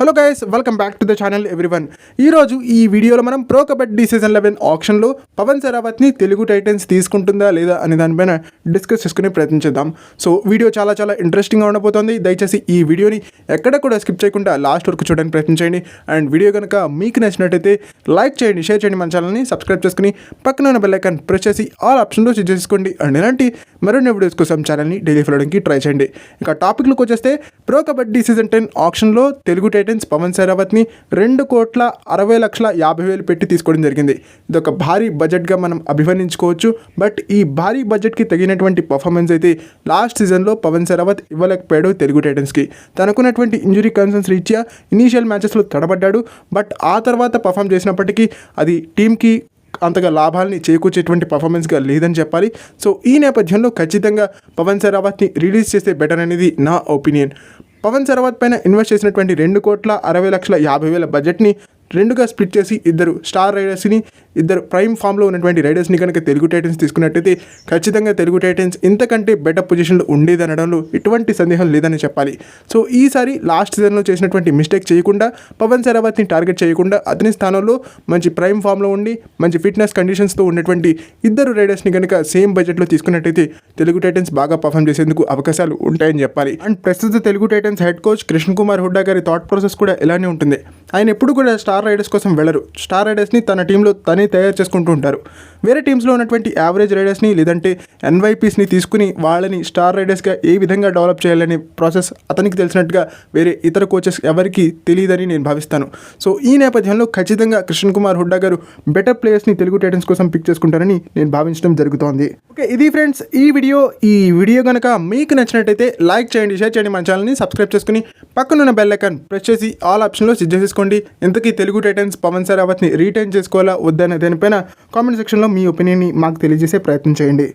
Hello guys welcome back to the channel everyone. ఈరోజు ఈ వీడియోలో మనం ప్రో కబడ్డీ సీజన్ లెవెన్ ఆప్షన్లో పవన్ సరావత్ని తెలుగు టైటన్స్ తీసుకుంటుందా లేదా అనే దానిపైన డిస్కస్ చేసుకునే ప్రయత్నించేద్దాం సో వీడియో చాలా చాలా ఇంట్రెస్టింగ్గా ఉండబోతోంది. దయచేసి ఈ వీడియోని ఎక్కడ కూడా స్కిప్ చేయకుండా లాస్ట్ వరకు చూడడానికి ప్రయత్నించండి అండ్ వీడియో కనుక మీకు నచ్చినట్టయితే లైక్ చేయండి షేర్ చేయండి మన ఛానల్ని సబ్స్క్రైబ్ చేసుకుని పక్కన ఉన్న బెల్లైకాన్ ప్రెస్ చేసి ఆల్ ఆప్షన్లో సెట్ చేసుకోండి. అండ్ ఇలాంటి మరిన్ని వీడియోస్ కోసం ఛానల్ని డైలీ ఫాలోడానికి ట్రై చేయండి. ఇంకా టాపిక్లోకి వచ్చేస్తే ప్రో కబడ్డీ సీజన్ టెన్ ఆప్షన్లో తెలుగు టైటన్స్ పవన్ శరావత్ని రెండు కోట్ల అరవై లక్షల యాభై వేలు పెట్టి తీసుకోవడం జరిగింది. ఇది ఒక భారీ బడ్జెట్గా మనం అభివర్ణించుకోవచ్చు. బట్ ఈ భారీ బడ్జెట్కి తగినటువంటి పర్ఫార్మెన్స్ అయితే లాస్ట్ సీజన్లో పవన్ శరావత్ ఇవ్వలేకపోయాడు తెలుగు టైటన్స్కి. తనకున్నటువంటి ఇంజురీ కన్సర్న్స్ రీత్యా ఇనీషియల్ మ్యాచెస్లో తడబడ్డాడు. బట్ ఆ తర్వాత పర్ఫామ్ చేసినప్పటికీ అది టీంకి అంతగా లాభాలని చేకూర్చేటువంటి పర్ఫార్మెన్స్గా లేదని చెప్పాలి. సో ఈ నేపథ్యంలో ఖచ్చితంగా పవన్ సరావత్ని రిలీజ్ చేస్తే బెటర్ అనేది నా ఒపీనియన్. పవన్ సరావత్ పైన ఇన్వెస్ట్ చేసినటువంటి రెండు కోట్ల అరవై లక్షల యాభై వేల బడ్జెట్ని రెండుగా స్ప్లిట్ చేసి ఇద్దరు స్టార్ రైడర్స్ని ఇద్దరు ప్రైమ్ ఫామ్లో ఉన్నటువంటి రైడర్స్ని కనుక తెలుగు టైటన్స్ తీసుకున్నట్టయితే ఖచ్చితంగా తెలుగు టైటన్స్ ఇంతకంటే బెటర్ పొజిషన్లో ఉండేది అనడంలో ఎటువంటి సందేహం లేదని చెప్పాలి. సో ఈసారి లాస్ట్ సీజన్లో చేసినటువంటి మిస్టేక్ చేయకుండా పవన్ సరావత్ని టార్గెట్ చేయకుండా అతని స్థానంలో మంచి ప్రైమ్ ఫామ్లో ఉండి మంచి ఫిట్నెస్ కండిషన్స్తో ఉన్నటువంటి ఇద్దరు రైడర్స్ని కనుక సేమ్ బడ్జెట్లో తీసుకున్నట్టయితే తెలుగు టైటన్స్ బాగా పర్ఫామ్ చేసేందుకు అవకాశాలు ఉంటాయని చెప్పాలి. అండ్ ప్రస్తుత Telugu Titans head coach Krishna Kumar Hooda గారి థాట్ ప్రాసెస్ కూడా ఇలానే ఉంటుంది. ఆయన ఎప్పుడు కూడా స్టార్ రైడర్స్ కోసం వెళ్ళరు. స్టార్ రైడర్స్ని తన టీంలో తన తయారు చేసుకుంటూ ఉంటారు. వేరే టీమ్స్లో ఉన్నటువంటి యావరేజ్ రైడర్స్ని లేదంటే ఎన్వైపీస్ని తీసుకుని వాళ్ళని స్టార్ రైడర్స్గా ఏ విధంగా డెవలప్ చేయాలనే ప్రాసెస్ అతనికి తెలిసినట్టుగా వేరే ఇతర కోచెస్ ఎవరికి తెలియదని నేను భావిస్తాను. సో ఈ నేపథ్యంలో ఖచ్చితంగా కృష్ణ కుమార్ హుడ్డా గారు బెటర్ ప్లేయర్స్ని తెలుగు టైటన్స్ కోసం పిక్ చేసుకుంటారని నేను భావించడం జరుగుతోంది. ఓకే ఇది ఫ్రెండ్స్ ఈ వీడియో. ఈ వీడియో కనుక మీకు నచ్చినట్టయితే లైక్ చేయండి షేర్ చేయండి మన ఛానల్ని సబ్స్క్రైబ్ చేసుకుని పక్కనున్న బెల్ ఐకాన్ ప్రెస్ చేసి ఆల్ ఆప్షన్లో సిద్ధ చేసుకోండి ఇంతకీ తెలుగు టైటన్స్ పవన్ సార్ అవత్ని రీటైన్ చేసుకోవాలా వద్దని దానిపైన కామెంట్ సెక్షన్లో మీ ఒపీనియన్ని మాకు తెలియజేసే ప్రయత్నం చేయండి.